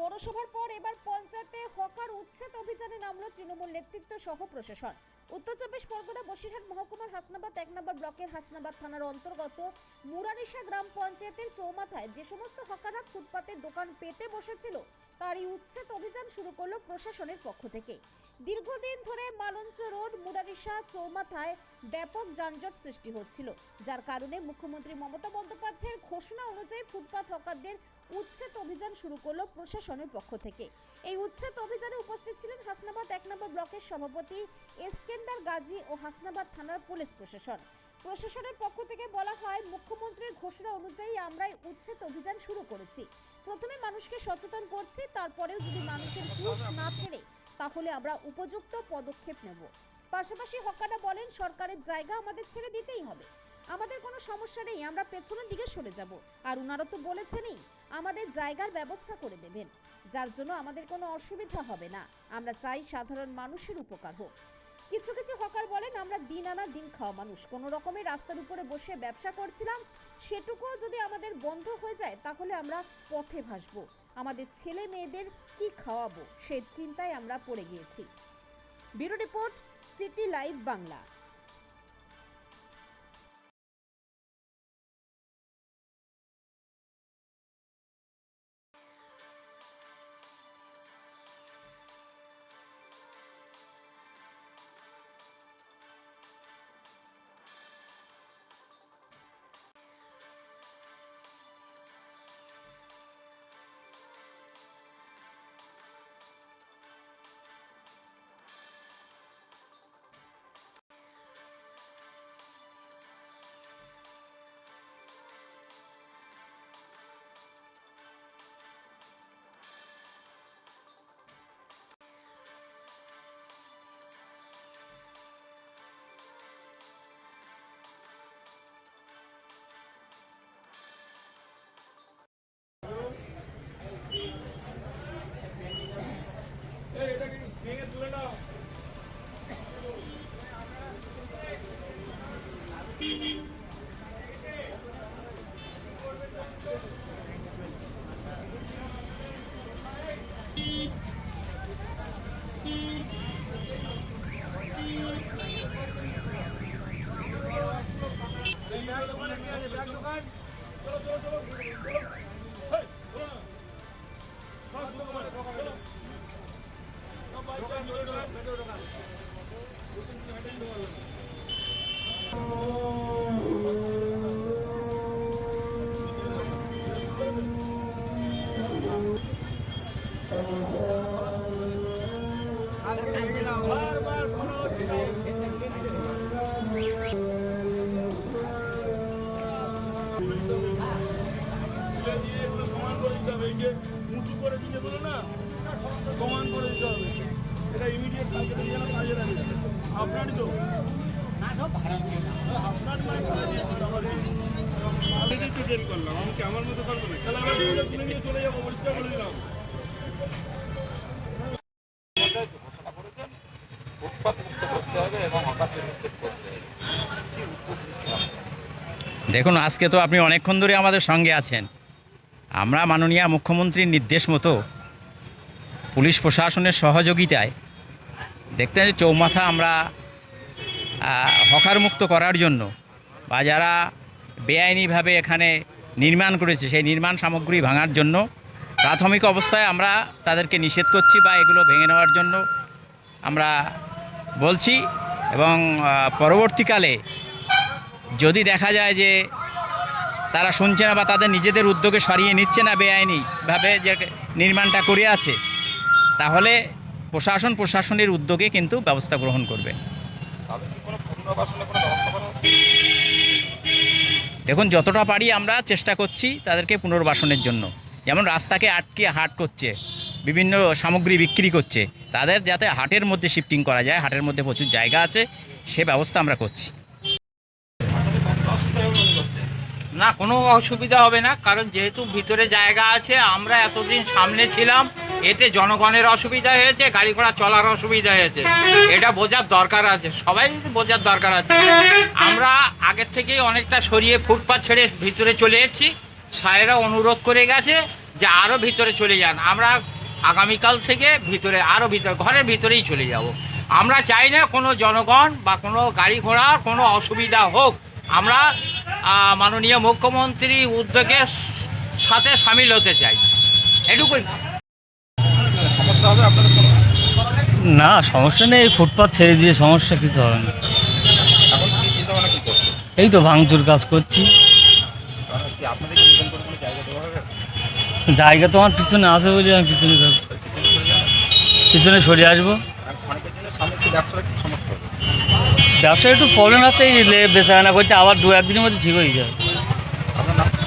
পৌরসভার পর এবার পঞ্চায়েতে হকার উচ্ছেদ অভিযানে নামলো তৃণমূল নেতৃত্ব সহ প্রশাসন। উত্তর চব্বিশ পরগনা, বসিরহাট, মহকুমার হাসনাবাদ, এক নম্বর ব্লকের হাসনাবাদ থানার অন্তর্গত মুরারিশা গ্রাম পঞ্চায়েতের চৌমাথায় যে সমস্ত হকাররা ফুটপাতে দোকান পেতে বসেছিল, তারই উচ্ছেদ অভিযান শুরু করল প্রশাসনের পক্ষ থেকে। দীর্ঘদিন ধরে মালঞ্চ রোড, মুরারিশা চৌমাথায় ব্যাপক যানজট সৃষ্টি হচ্ছিল, যার কারণে মুখ্যমন্ত্রী মমতা বন্দ্যোপাধ্যায়ের ঘোষণা অনুযায়ী ফুটপাত হকারদের উচ্ছেদ অভিযান শুরু করল প্রশাসনের পক্ষ থেকে। এই উচ্ছেদ অভিযানে উপস্থিত ছিলেন হাসনাবাদ এক নম্বর ব্লকের সভাপতি এসকেন্দার গাজী ও হাসনাবাদ থানার পুলিশ প্রশাসন। প্রশাসনের পক্ষ থেকে বলা হয়, মুখ্যমন্ত্রীর ঘোষণা অনুযায়ী আমরা এই উচ্ছেদ অভিযান শুরু করেছি। প্রথমে মানুষকে সচেতন করছি, তারপরেও যদি মানুষের হুঁশ না ফেরে, তাহলে আমরা উপযুক্ত পদক্ষেপ নেব। পাশাপাশি হকাররা বলেন, সরকারের জায়গা আমাদের ছেড়ে দিতেই হবে। আমাদের কোনো সমস্যা নেই, আমরা পেছনের দিকে সরে যাব। আর ওনারা তো বলেছেনই, আমাদের জায়গার ব্যবস্থা করে দেবেন। যার জন্য আমাদের কোনো অসুবিধা হবে না। আমরা চাই সাধারণ মানুষের উপকার হোক। কিছু কিছু হকার বলেন, আমরা দিন আনা দিন খাওয়া মানুষ। কোনো রকমের রাস্তার উপরে বসে ব্যবসা করছিলাম, সেটুকুও যদি আমাদের বন্ধ হয়ে যায়, তাহলে আমরা পথে ভাসব। আমাদের ছেলে মেয়েদের কি খাওয়াবো? সে চিন্তায় আমরা পড়ে গিয়েছি। Bureau report City Live Bangla. সমান করে দিতে হবে এই যে করে দিতে বলো না? সমান করে দিতে হবে। এটা ইমিডিয়েট যেন কাজে লাগে। আপনারই তো। আপনার মানে করে দিয়েছি তো অলরেডি তো ডেট করলাম। আমাকে আমার মতো করব না তাহলে আমরা তুলে তুলে নিয়ে চলে যাব পরিষ্কার করে দিলাম। ঘোষণা করেছেন ফুটপাত মুক্ত করতে হবে এবং হকারদের উচ্ছেদ করতে হবে। কি উদ্যোগ নিচ্ছেন দেখুন আজকে তো আপনি অনেকক্ষণ ধরে আমাদের সঙ্গে আছেন। আমরা মাননীয় মুখ্যমন্ত্রীর নির্দেশ মতো পুলিশ প্রশাসনের সহযোগিতায় দেখতে যে চৌমাথা আমরা হকার মুক্ত করার জন্য বা যারা বেআইনিভাবে এখানে নির্মাণ করেছে, সেই নির্মাণ সামগ্রী ভাঙার জন্য প্রাথমিক অবস্থায় আমরা তাদেরকে নিষেধ করছি বা এগুলো ভেঙে নেওয়ার জন্য আমরা বলছি এবং পরবর্তীকালে যদি দেখা যায় যে তারা শুনছে না বা তাদের নিজেদের উদ্যোগে সরিয়ে নিচ্ছে না বেআইনিভাবে যে নির্মাণটা করে আছে, তাহলে প্রশাসন প্রশাসনের উদ্যোগে কিন্তু ব্যবস্থা গ্রহণ করবে? দেখুন যতটা পারি আমরা চেষ্টা করছি তাদেরকে পুনর্বাসনের জন্য। যেমন রাস্তাকে আটকে হাট করছে বিভিন্ন সামগ্রী বিক্রি করছে তাদের যাতে হাটের মধ্যে শিফটিং করা যায় হাটের মধ্যে প্রচুর জায়গা আছে সে ব্যবস্থা আমরা করছি। না কোনো অসুবিধা হবে না কারণ যেহেতু ভিতরে জায়গা আছে আমরা এতদিন সামনে ছিলাম এতে জনগণের অসুবিধা হয়েছে, গাড়ি ঘোড়া চলার অসুবিধা হয়েছে। এটা বোঝার দরকার আছে, সবাই বোঝার দরকার আছে। আমরা আগের থেকেই অনেকটা সরিয়ে ফুটপাথ ছেড়ে ভিতরে চলে এসেছি। সাহেরা অনুরোধ করে গেছে যে আরও ভিতরে চলে যান। আমরা আগামীকাল থেকে ভিতরে আরও ভিতরে, ঘরের ভিতরেই চলে যাব। আমরা চাই না কোনো জনগণ বা কোনো গাড়ি ঘোড়ার কোনো অসুবিধা হোক। আমরা মাননীয় মুখ্যমন্ত্রী উদ্যোগের সাথে সামিল হতে চাই। এটুকুই। সমস্যা হবে আপনাদের না সমস্যা নেই এই ফুটপাথ ছেড়ে দিয়ে সমস্যা কিছু হবে না। এই তো ভাঙচুর কাজ করছি। জায়গা তো আমার পিছনে আছে বলে আমি পিছনে থাকব পিছনে সরে আসব। ব্যবসায় একটু প্রবলেম আছে এই বেচাকেনা করতে আবার দু একদিনের মধ্যে ঠিক হয়ে যাবে।